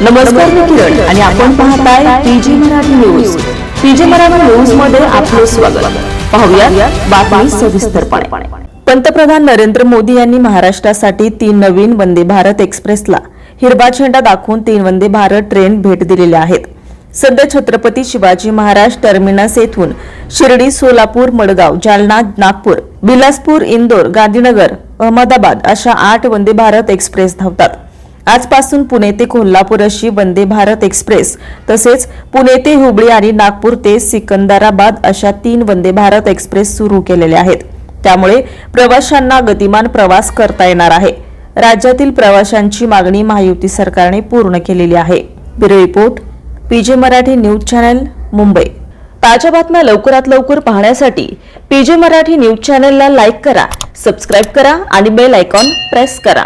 नमस्कार मी किरण आणि आपण पाहताय PG Marathi news. PG Marathi न्यूजमध्ये आपले स्वागत. पाहूया बातमी सविस्तरपणे. पंतप्रधान नरेंद्र मोदी यांनी महाराष्ट्रासाठी तीन नवीन वंदे भारत एक्सप्रेसला हिरवा झेंडा दाखवून तीन वंदे भारत ट्रेन भेट दिलेल्या आहेत. सध्या छत्रपती शिवाजी महाराज टर्मिनस येथून शिर्डी सोलापूर मडगाव जालना नागपूर बिलासपूर इंदोर गांधीनगर अहमदाबाद अशा आठ वंदे भारत एक्सप्रेस धावतात. आजपासून पुणे ते कोल्हापूर अशी वंदे भारत एक्सप्रेस तसेच पुणे ते हुबळी आणि नागपूर ते सिकंदराबाद अशा तीन वंदे भारत एक्सप्रेस सुरू केलेल्या आहेत. त्यामुळे प्रवाशांना गतिमान प्रवास करता येणार आहे. राज्यातील प्रवाशांची मागणी महायुती सरकारने पूर्ण केलेली आहे. Bureau report PJ Marathi news channel Mumbai. ताज्या बातम्या लवकरात लवकर पाहण्यासाठी पीजे मराठी न्यूज चॅनलला लाईक करा सबस्क्राईब करा आणि बेल आयकॉन प्रेस करा.